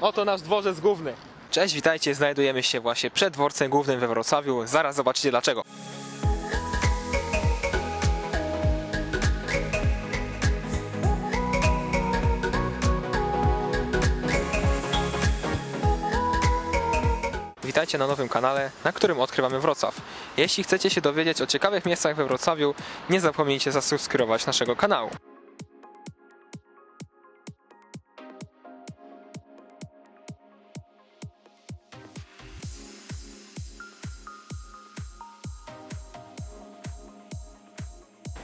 Oto nasz dworzec główny. Cześć, witajcie, znajdujemy się właśnie przed dworcem głównym we Wrocławiu. Zaraz zobaczycie dlaczego. Witajcie na nowym kanale, na którym odkrywamy Wrocław. Jeśli chcecie się dowiedzieć o ciekawych miejscach we Wrocławiu, nie zapomnijcie zasubskrybować naszego kanału.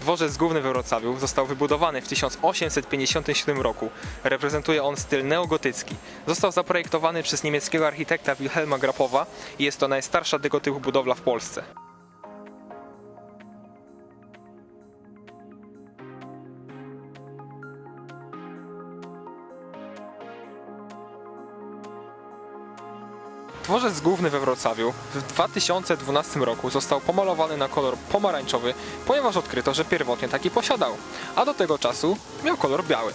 Dworzec główny we Wrocławiu został wybudowany w 1857 roku. Reprezentuje on styl neogotycki. Został zaprojektowany przez niemieckiego architekta Wilhelma Grapowa i jest to najstarsza tego typu budowla w Polsce. Dworzec główny we Wrocławiu w 2012 roku został pomalowany na kolor pomarańczowy, ponieważ odkryto, że pierwotnie taki posiadał, a do tego czasu miał kolor biały.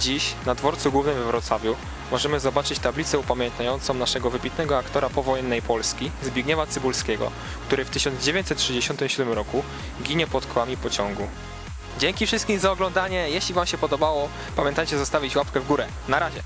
Dziś na dworcu głównym we Wrocławiu możemy zobaczyć tablicę upamiętniającą naszego wybitnego aktora powojennej Polski Zbigniewa Cybulskiego, który w 1937 roku ginie pod kołami pociągu. Dzięki wszystkim za oglądanie. Jeśli Wam się podobało, pamiętajcie zostawić łapkę w górę. Na razie.